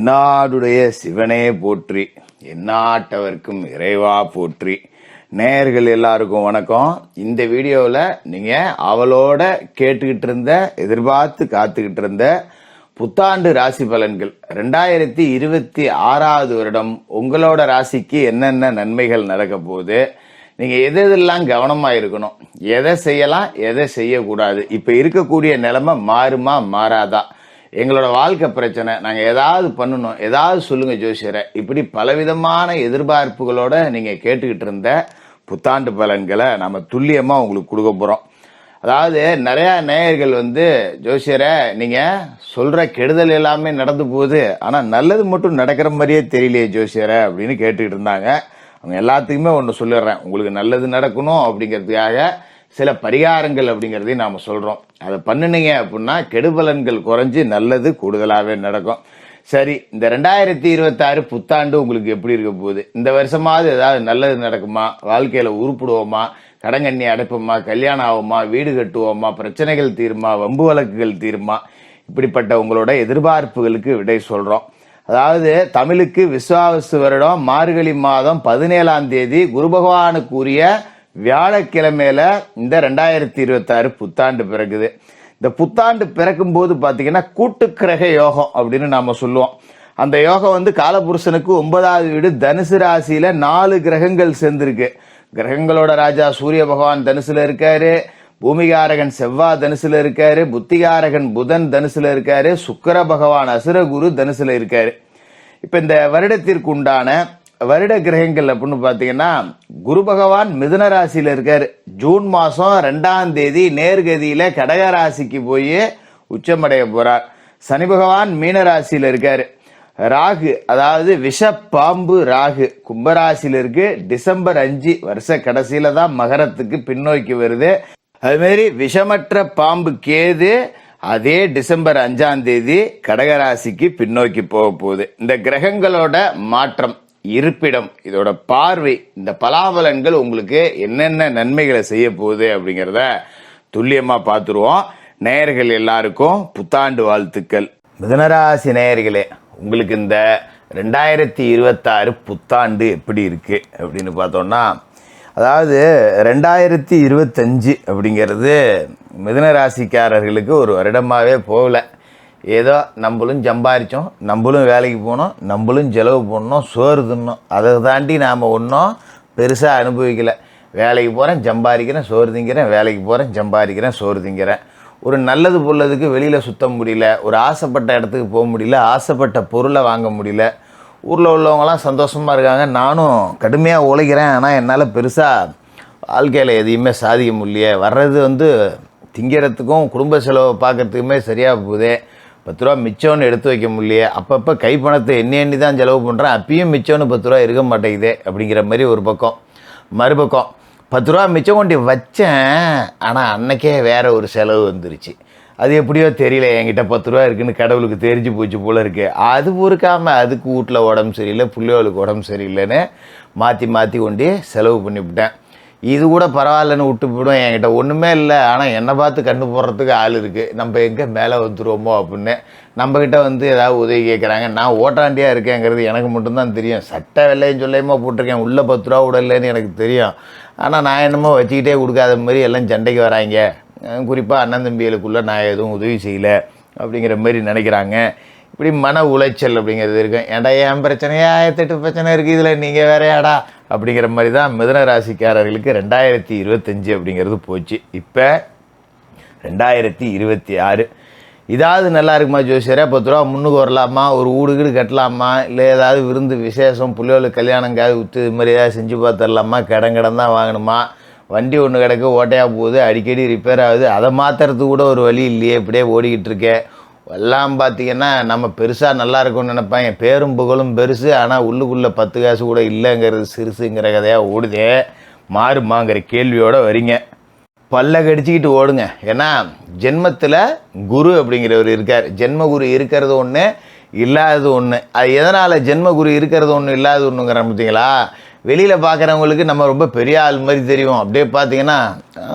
என்னாடுடைய சிவனே போற்றி என்னாட்டவர்க்கும் இறைவா போற்றி. நேயர்கள் எல்லாருக்கும் வணக்கம். இந்த வீடியோவில் நீங்கள் அவளோட கேட்டுக்கிட்டு இருந்த எதிர்பார்த்து காத்துக்கிட்டு இருந்த புத்தாண்டு ராசி பலன்கள். ரெண்டாயிரத்தி இருபத்தி ஆறாவது வருடம் உங்களோட ராசிக்கு என்னென்ன நன்மைகள் நடக்க போகுது? நீங்கள் எது எதெல்லாம் கவனமாக இருக்கணும்? எதை செய்யலாம் எதை செய்யக்கூடாது? இப்போ இருக்கக்கூடிய நிலைமை மாறுமா மாறாதா? எங்களோட வாழ்க்கை பிரச்சனை நாங்கள் ஏதாவது பண்ணணும் ஏதாவது சொல்லுங்க ஜோசியரை. இப்படி பலவிதமான எதிர்பார்ப்புகளோட நீங்கள் கேட்டுக்கிட்டு இருந்த புத்தாண்டு பலன்களை நம்ம துல்லியமாக உங்களுக்கு கொடுக்க போகிறோம் அதாவது நிறையா நேயர்கள் வந்து ஜோசியரை நீங்கள் சொல்கிற கெடுதல் எல்லாமே நடந்து போகுது. ஆனால் நல்லது மட்டும் நடக்கிற மாதிரியே தெரியலையே ஜோசியரை அப்படின்னு கேட்டுக்கிட்டு இருந்தாங்க. அவங்க எல்லாத்துக்குமே ஒன்று சொல்லிடுறேன். உங்களுக்கு நல்லது நடக்கணும் அப்படிங்கிறதுக்காக சில பரிகாரங்கள் அப்படிங்கிறதையும் நாம் சொல்கிறோம் அதை பண்ணினீங்க அப்படின்னா கெடுபலன்கள் குறைஞ்சி நல்லது கூடுதலாகவே நடக்கும். சரி இந்த ரெண்டாயிரத்தி இருபத்தாறு புத்தாண்டு உங்களுக்கு எப்படி இருக்க போகுது? இந்த வருஷமாவது ஏதாவது நல்லது நடக்குமா? வாழ்க்கையில் உருப்பிடுவோமா? கடங்கண்ணி அடைப்போமா? கல்யாணம் ஆகுமா? வீடு கட்டுவோமா? பிரச்சனைகள் தீருமா? வம்பு வழக்குகள் தீருமா? இப்படிப்பட்ட உங்களோட எதிர்பார்ப்புகளுக்கு விடை சொல்கிறோம் அதாவது தமிழுக்கு விஸ்வாவசு வருடம் மார்கழி மாதம் பதினேழாம் தேதி குரு பகவானுக்குரிய உரிய வியாழக்கிழமையில இந்த ரெண்டாயிரத்தி இருபத்தி ஆறு புத்தாண்டு பிறகுது. இந்த புத்தாண்டு பிறக்கும் போது பாத்தீங்கன்னா கூட்டுக்கிரக யோகம் அப்படின்னு நாம சொல்லுவோம். அந்த யோகம் வந்து காலபுருஷனுக்கு ஒன்பதாவது வீடு தனுசு ராசியில நாலு கிரகங்கள் சேர்ந்திருக்கு. கிரகங்களோட ராஜா சூரிய பகவான் தனுசுல இருக்காரு பூமிகாரகன் செவ்வாய் தனுசுல இருக்காரு புத்திகாரகன் புதன் தனுசுல இருக்காரு சுக்கர பகவான் அசுரகுரு தனுசுல இருக்காரு. இப்ப இந்த வருடத்திற்கு உண்டான வருட கிரகங்கள் அப்படின்னு பார்த்தீங்கன்னா குரு பகவான் மிதுன ராசியில் இருக்கார். ஜூன் மாதம் ரெண்டாம் தேதி நேர்கதியில் கடக ராசிக்கு போய் உச்சமடைய போகிறார் சனி பகவான் மீன ராசியில் இருக்கார். ராகு அதாவது விஷ பாம்பு ராகு கும்பராசியில் இருக்கு. டிசம்பர் அஞ்சு வருஷ கடைசியில தான் மகரத்துக்கு பின்னோக்கி வருது. அதுமாரி விஷமற்ற பாம்பு கேது அதே டிசம்பர் அஞ்சாம் தேதி கடகராசிக்கு பின்னோக்கி போக போகுது. இந்த கிரகங்களோட மாற்றம். இருப்பிடம் இதோட பார்வை இந்த பலாபலன்கள் உங்களுக்கு என்னென்ன நன்மைகளை செய்ய போகுது அப்படிங்கிறத துல்லியமாக பார்த்துருவோம். நேயர்கள் எல்லாருக்கும் புத்தாண்டு வாழ்த்துக்கள். மிதனராசி நேயர்களே உங்களுக்கு இந்த ரெண்டாயிரத்தி இருபத்தாறு புத்தாண்டு எப்படி இருக்கு அப்படின்னு பார்த்தோம்னா அதாவது ரெண்டாயிரத்தி இருபத்தஞ்சு அப்படிங்கிறது மிதனராசிக்காரர்களுக்கு ஒரு வருடமாகவே போகல. ஏதோ நம்மளும் சம்பாரித்தோம் நம்மளும் வேலைக்கு போனோம் நம்மளும் செலவு பண்ணோம் சோறு தின்னோம். அதை தாண்டி நாம் ஒன்றும் பெருசாக அனுபவிக்கலை. வேலைக்கு போகிறேன் சம்பாதிக்கிறேன் சோறு திங்கிறேன் வேலைக்கு போகிறேன் சம்பாதிக்கிறேன் சோறு திங்கிறேன். ஒரு நல்லது பொருளதுக்கு வெளியில் சுத்த முடியல ஒரு ஆசைப்பட்ட இடத்துக்கு போக முடியல ஆசைப்பட்ட பொருளை வாங்க முடியல. ஊரில் உள்ளவங்களாம் சந்தோஷமாக இருக்காங்க. நானும் கடுமையாக உழைக்கிறேன் ஆனால் என்னால் பெருசாக வாழ்க்கையில் எதையுமே சாதிக்க முடியலையே வர்றது வந்து திங்கிறதுக்கும் குடும்ப செலவை பார்க்கறதுக்குமே சரியாக போகுதே. பத்து ரூபா மிச்சம்னு எடுத்து வைக்க முடியலையே. அப்பப்போ கை பணத்தை எண்ணி எண்ணி தான் செலவு பண்ணுறேன் அப்பயும் மிச்சம்னு பத்து ரூபா இருக்க மாட்டேங்குதே அப்படிங்கிற மாதிரி ஒரு பக்கம். மறுபக்கம் பத்து ரூபா மிச்சம் கொண்டு வச்சேன். ஆனால் அன்னைக்கே வேற ஒரு செலவு வந்துருச்சு. அது எப்படியோ தெரியல. என்கிட்ட பத்து ரூபா இருக்குன்னு கடவுளுக்கு தெரிஞ்சு போச்சு போல் இருக்குது அது பொறுக்காமல் அதுக்கு வீட்டில் உடம்பு சரியில்லை பிள்ளைகளுக்கு உடம்பு சரியில்லைன்னு மாற்றி மாற்றி கொண்டு செலவு பண்ணிவிட்டேன். இது கூட பரவாயில்லன்னு விட்டு போயிடும் என்கிட்ட. ஒன்றுமே இல்லை. ஆனால் என்னை பார்த்து கண்ணு போடுறதுக்கு ஆள் இருக்குது நம்ம எங்கே மேலே வந்துடுவோமோ அப்படின்னு. நம்மக்கிட்ட வந்து ஏதாவது உதவி கேட்குறாங்க. நான் ஓட்டாண்டியாக இருக்கேங்கிறது எனக்கு மட்டும்தான் தெரியும். சட்டை வெள்ளையும் சொல்லையுமா போட்டிருக்கேன். உள்ளே பத்து ரூபா விடலைன்னு எனக்கு தெரியும். ஆனால் நான் என்னமோ வச்சுக்கிட்டே கொடுக்காத மாதிரி எல்லாம் சண்டைக்கு வராங்க. குறிப்பாக அண்ணன் தம்பிகளுக்குள்ளே நான் எதுவும் உதவி செய்யலை அப்படிங்கிற மாதிரி நினைக்கிறாங்க. இப்படி மன உளைச்சல் அப்படிங்கிறது இருக்கும். ஏடா என் பிரச்சனையா? ஆயிரத்தெட்டு பிரச்சனை இருக்குது இதில் நீங்கள் வேறையாடா? அப்படிங்கிற மாதிரி தான் மிதன ராசிக்காரர்களுக்கு ரெண்டாயிரத்தி இருபத்தஞ்சு அப்படிங்கிறது போச்சு. இப்போ ரெண்டாயிரத்தி இருபத்தி ஆறு. இதாவது நல்லா இருக்குமா ஜோசியரே? பத்து ரூபா முன்னுக்கு வரலாமா? ஒரு வீடு வீடு கட்டலாமா? இல்லை ஏதாவது விருந்து விசேஷம் பிள்ளைகளுக்கு கல்யாணம் காது இது மாதிரி ஏதாவது செஞ்சு பார்த்துடலாமா கடன் கடன் தான் வாங்கணுமா? வண்டி ஒன்று கிடக்கு ஓட்டையாக போகுது அடிக்கடி ரிப்பேர் ஆகுது. அதை மாற்றுறதுக்கு கூட ஒரு வழி இல்லையே. இப்படியே ஓடிக்கிட்டு இருக்கேன் எல்லாம் பார்த்தீங்கன்னா நம்ம பெருசாக நல்லா இருக்கும்னு நினைப்பேன் என் பேரும் புகழும் பெருசு. ஆனால் உள்ளுக்குள்ளே பத்து காசு கூட இல்லைங்கிறது சிறுசுங்கிற கதையாக ஓடுதே. மாறுமாங்கிற கேள்வியோடு வரீங்க. பல்ல கடிச்சிக்கிட்டு ஓடுங்க. ஏன்னா ஜென்மத்தில் குரு அப்படிங்கிறவர் இருக்கார். ஜென்ம குரு இருக்கிறது ஒன்று இல்லாதது ஒன்று அது எதனால் ஜென்ம குரு இருக்கிறது ஒன்று இல்லாதது ஒன்றுங்கிற பார்த்தீங்களா? வெளியில் பார்க்குறவங்களுக்கு நம்ம ரொம்ப பெரிய ஆள் மாதிரி தெரியும். அப்படியே பார்த்தீங்கன்னா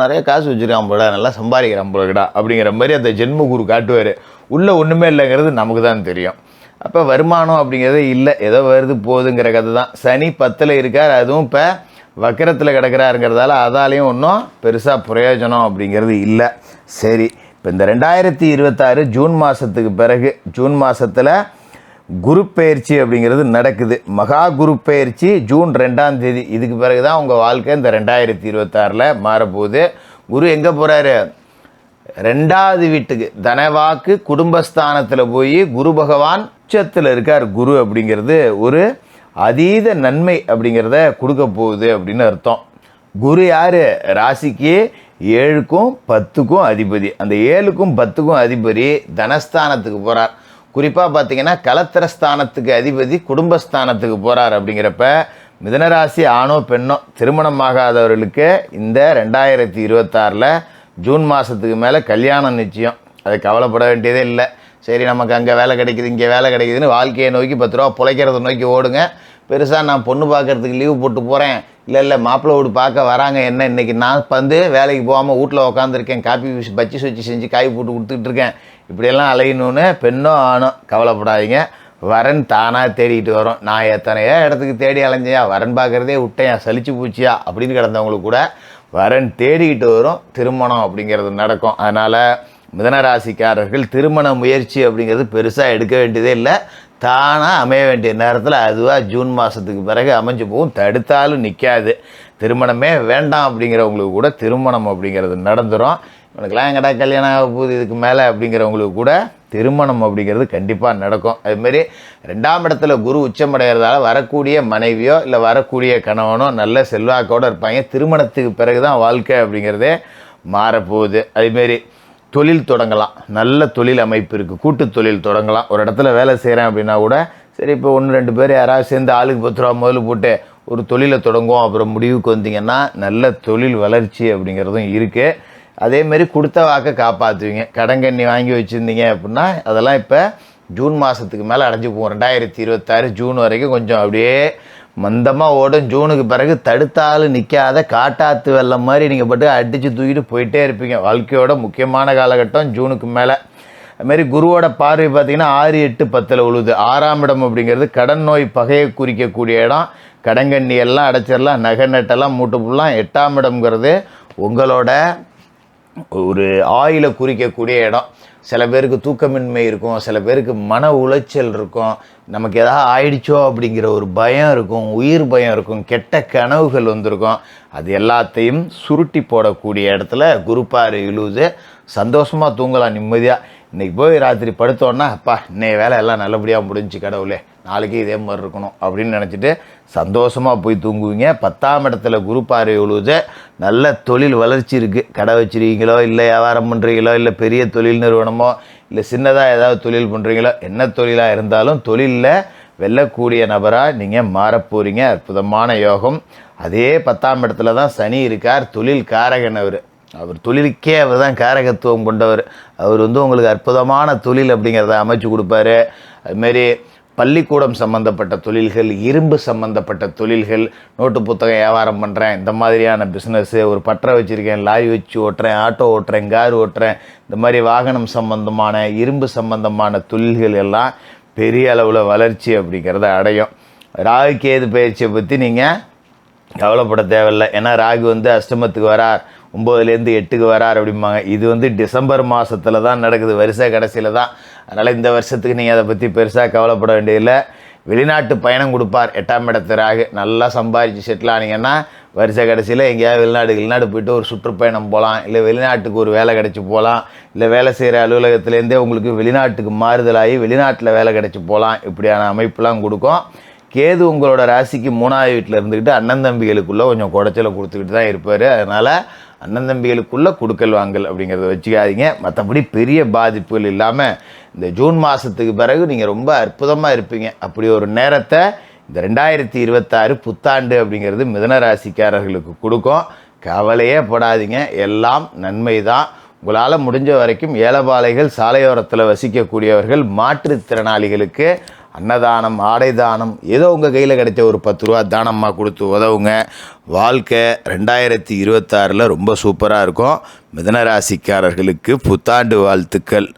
நிறைய காசு வச்சுருக்கான் போடா நல்லா சம்பாதிக்கிறான் போலடா அப்படிங்கிற மாதிரி அந்த ஜென்ம குரு காட்டுவார். உள்ளே ஒன்றுமே இல்லைங்கிறது நமக்கு தான் தெரியும். அப்போ வருமானம் அப்படிங்கிறது இல்லை. ஏதோ வருது போகுதுங்கிற கதை தான் சனி பத்தில் இருக்கார். அதுவும் இப்போ வக்கரத்தில் கிடக்கிறாருங்கிறதால அதாலேயும் ஒன்றும் பெருசாக பிரயோஜனம் அப்படிங்கிறது இல்லை. சரி இப்போ இந்த ரெண்டாயிரத்தி இருபத்தாறு ஜூன் மாதத்துக்கு பிறகு ஜூன் மாதத்தில் குரு பயிற்சி அப்படிங்கிறது நடக்குது. மகா குரு பயிற்சி ஜூன் ரெண்டாம் தேதி. இதுக்கு பிறகு தான் உங்கள் வாழ்க்கை இந்த ரெண்டாயிரத்தி இருபத்தாறில் மாறப்போகுது. குரு எங்கே போகிறாரு ரெண்டாவது வீட்டுக்கு தனவாக்கு குடும்பஸ்தானத்தில் போய் குரு பகவான் உச்சத்தில் இருக்கார். குரு அப்படிங்கிறது ஒரு அதீத நன்மை அப்படிங்கிறத கொடுக்க போகுது அப்படின்னு அர்த்தம். குரு யார்? ராசிக்கு ஏழுக்கும் பத்துக்கும் அதிபதி. அந்த ஏழுக்கும் பத்துக்கும் அதிபதி தனஸ்தானத்துக்கு போகிறார் குறிப்பாக பார்த்தீங்கன்னா கலத்திரஸ்தானத்துக்கு அதிபதி குடும்பஸ்தானத்துக்கு போகிறார் அப்படிங்கிறப்ப மிதனராசி ஆணோ பெண்ணோ திருமணமாகாதவர்களுக்கு இந்த ரெண்டாயிரத்தி இருபத்தாறில் ஜூன் மாதத்துக்கு மேலே கல்யாணம் நிச்சயம். அது கவலைப்பட வேண்டியதே இல்லை. சரி நமக்கு அங்கே வேலை கிடைக்குது இங்கே வேலை கிடைக்குதுன்னு வாழ்க்கையை நோக்கி பத்து ரூபா பிழைக்கிறத நோக்கி ஓடுங்க. பெருசாக நான் பொண்ணு பார்க்கறதுக்கு லீவு போட்டு போகிறேன் இல்லை இல்லை மாப்பிள்ளை வீடு பார்க்க வராங்க. என்ன இன்றைக்கி நான் வந்து வேலைக்கு போகாமல் வீட்டில் உட்காந்துருக்கேன் காப்பி பச்சி சுச்சி செஞ்சு காய் போட்டு கொடுத்துட்டு இருக்கேன். இப்படியெல்லாம் அலையணுன்னு பெண்ணோ ஆணோ கவலைப்படாதீங்க. வரன் தானாக தேடிக்கிட்டு வரும். நான் எத்தனையோ இடத்துக்கு தேடி அலைஞ்சையா வரன் பார்க்குறதே விட்டேன். சலிச்சு பூச்சியா? அப்படின்னு கிடந்தவங்களுக்கு கூட வரன் தேடிக்கிட்டு வரும் திருமணம் அப்படிங்கிறது நடக்கும். அதனால் மிதனராசிக்காரர்கள் திருமண முயற்சி அப்படிங்கிறது பெருசாக எடுக்க வேண்டியதே இல்லை. தானாக அமைய வேண்டிய நேரத்தில் அதுவாக ஜூன் மாதத்துக்கு பிறகு அமைஞ்சு போகும். தடுத்தாலும் நிற்காது திருமணமே வேண்டாம் அப்படிங்கிறவங்களுக்கு கூட திருமணம் அப்படிங்கிறது நடந்துடும் இவனுக்கெல்லாம் எங்கடா கல்யாணம் ஆக போகுது இதுக்கு மேலே அப்படிங்கிறவங்களுக்கு கூட திருமணம் அப்படிங்கிறது கண்டிப்பாக நடக்கும். அதுமாரி ரெண்டாம் இடத்துல குரு உச்சமடைகிறதால வரக்கூடிய மனைவியோ இல்லை வரக்கூடிய கணவனோ நல்ல செல்வாக்கோடு இருப்பாங்க. திருமணத்துக்கு பிறகு தான் வாழ்க்கை அப்படிங்கிறதே மாறப்போகுது. அதுமாரி தொழில் தொடங்கலாம். நல்ல தொழில் அமைப்பு இருக்குது கூட்டு தொழில் தொடங்கலாம். ஒரு இடத்துல வேலை செய்கிறேன் அப்படின்னா கூட சரி இப்போ ஒன்று ரெண்டு பேர் யாராவது சேர்ந்து ஆளுக்கு பத்து ரூபா முதல்ல போட்டு ஒரு தொழிலை தொடங்குவோம். அப்புறம் முடிவுக்கு வந்தீங்கன்னா நல்ல தொழில் வளர்ச்சி அப்படிங்கிறதும் இருக்குது அதேமாரி கொடுத்த வாக்கை காப்பாற்றுவீங்க கடங்கண்ணி வாங்கி வச்சுருந்தீங்க அப்படின்னா அதெல்லாம் இப்போ ஜூன் மாதத்துக்கு மேலே அடைஞ்சு போகும். ரெண்டாயிரத்தி இருபத்தாறு ஜூன் வரைக்கும் கொஞ்சம் அப்படியே மந்தமாக ஓடும். ஜூனுக்கு பிறகு தடுத்தாலும் நிற்காத காட்டாத்து வெள்ளம் மாதிரி நீங்கள் பாட்டு அடித்து தூக்கிட்டு போயிட்டே இருப்பீங்க. வாழ்க்கையோட முக்கியமான காலகட்டம் ஜூனுக்கு மேலே. அதுமாரி குருவோட பார்வை பார்த்தீங்கன்னா ஆறு எட்டு பத்தில் உழுது. ஆறாம் இடம் அப்படிங்கிறது கடன் நோய் பகையை குறிக்கக்கூடிய இடம். கடங்கண்ணி எல்லாம் அடைச்சிடலாம். நகை நட்டெல்லாம் மூட்டு புல்லாம் எட்டாம் இடம்ங்கிறது உங்களோட ஒரு ஆயிலை குறிக்கக்கூடிய இடம். சில பேருக்கு தூக்கமின்மை இருக்கும் சில பேருக்கு மன உளைச்சல் இருக்கும். நமக்கு எதாவது ஆயிடுச்சோ அப்படிங்கிற ஒரு பயம் இருக்கும் உயிர் பயம் இருக்கும் கெட்ட கனவுகள் வந்திருக்கும். அது எல்லாத்தையும் சுருட்டி போடக்கூடிய இடத்துல குருப்பாறு இழுது சந்தோஷமாக தூங்கலாம் நிம்மதியாக இன்றைக்கி போய் ராத்திரி படுத்தோன்னா அப்பா இன்னைய வேலை எல்லாம் நல்லபடியாக முடிஞ்சு கடவுளே. நாளைக்கு இதே மாதிரி இருக்கணும் அப்படின்னு நினச்சிட்டு சந்தோஷமாக போய் தூங்குவீங்க. பத்தாம் இடத்துல குரு பார்வை உழுவுது நல்ல தொழில் வளர்ச்சி இருக்குது கடை வச்சுருக்கீங்களோ இல்லை வியாபாரம் பண்ணுறீங்களோ இல்லை பெரிய தொழில் நிறுவனமோ இல்லை சின்னதாக ஏதாவது தொழில் பண்ணுறீங்களோ என்ன தொழிலாக இருந்தாலும் தொழிலில் வெல்லக்கூடிய நபராக நீங்கள் மாறப்போகிறீங்க அற்புதமான யோகம். அதே பத்தாம் இடத்துல தான் சனி இருக்கார். தொழில் காரகன் அவர். அவர் தொழிலுக்கே அவர் தான் காரகத்துவம் கொண்டவர். அவர் வந்து உங்களுக்கு அற்புதமான தொழில் அப்படிங்கிறத அமைச்சு கொடுப்பாரு. அதுமாரி பள்ளிக்கூடம் சம்மந்தப்பட்ட தொழில்கள் இரும்பு சம்மந்தப்பட்ட தொழில்கள் நோட்டு புத்தகம் வியாபாரம் பண்ணுறேன் இந்த மாதிரியான பிஸ்னஸ்ஸு ஒரு பற்ற வச்சுருக்கேன் லாரி வச்சு ஓட்டுறேன் ஆட்டோ ஓட்டுறேன் கார் ஓட்டுறேன் இந்த மாதிரி வாகனம் சம்பந்தமான இரும்பு சம்பந்தமான தொழில்கள் எல்லாம் பெரிய அளவில் வளர்ச்சி அப்படிங்கிறத அடையும். ராகு கேது பயிற்சியை பற்றி நீங்கள் கவலைப்பட தேவையில்லை. ஏன்னா ராகு வந்து அஷ்டமத்துக்கு வரார். ஒம்போதுலேருந்து எட்டுக்கு வரார் அப்படிம்பாங்க. இது வந்து டிசம்பர் மாதத்தில் தான் நடக்குது வருஷ கடைசியில் தான். அதனால் இந்த வருஷத்துக்கு நீங்கள் அதை பற்றி பெருசாக கவலைப்பட வேண்டியதில்லை. வெளிநாட்டு பயணம் கொடுப்பார் எட்டாம் இடத்து ராகு. நல்லா சம்பாதிச்சு செட்டில் ஆனீங்கன்னா வருஷ கடைசியில் எங்கேயாவது வெளிநாடு வெளிநாடு போயிட்டு ஒரு சுற்றுப்பயணம் போகலாம். இல்லை வெளிநாட்டுக்கு ஒரு வேலை கிடச்சி போகலாம். இல்லை வேலை செய்கிற அலுவலகத்துலேருந்தே உங்களுக்கு வெளிநாட்டுக்கு மாறுதலாகி வெளிநாட்டில் வேலை கிடச்சி போகலாம். இப்படியான அமைப்புலாம் கொடுக்கும். கேது உங்களோட ராசிக்கு மூணாவது வீட்டில் இருந்துக்கிட்டு அண்ணன் தம்பிகளுக்குள்ளே கொஞ்சம் குடைச்சலை கொடுத்துக்கிட்டு தான் இருப்பார். அதனால் அண்ணன் தம்பிகளுக்குள்ளே கொடுக்கல் வாங்கல் அப்படிங்கிறத வச்சுக்காதீங்க. மற்றபடி பெரிய பாதிப்புகள் இல்லாமல் இந்த ஜூன் மாதத்துக்கு பிறகு நீங்கள் ரொம்ப அற்புதமாக இருப்பீங்க. அப்படி ஒரு நேரத்தை இந்த ரெண்டாயிரத்தி இருபத்தாறு புத்தாண்டு அப்படிங்கிறது மிதன ராசிக்காரர்களுக்கு கொடுக்கும். கவலையே படாதீங்க. எல்லாம் நன்மை தான் உங்களால் முடிஞ்ச வரைக்கும் ஏலபாலைகள் சாலையோரத்தில் வசிக்கக்கூடியவர்கள் மாற்றுத்திறனாளிகளுக்கு அன்னதானம் ஆடை தானம் ஏதோ உங்கள் கையில் கிடைச்ச ஒரு பத்து ரூபா தானமாக கொடுத்து உதவுங்க. வாழ்க்கை ரெண்டாயிரத்தி இருபத்தாறில் ரொம்ப சூப்பராக இருக்கும். மிதனராசிக்காரர்களுக்கு புத்தாண்டு வாழ்த்துக்கள்.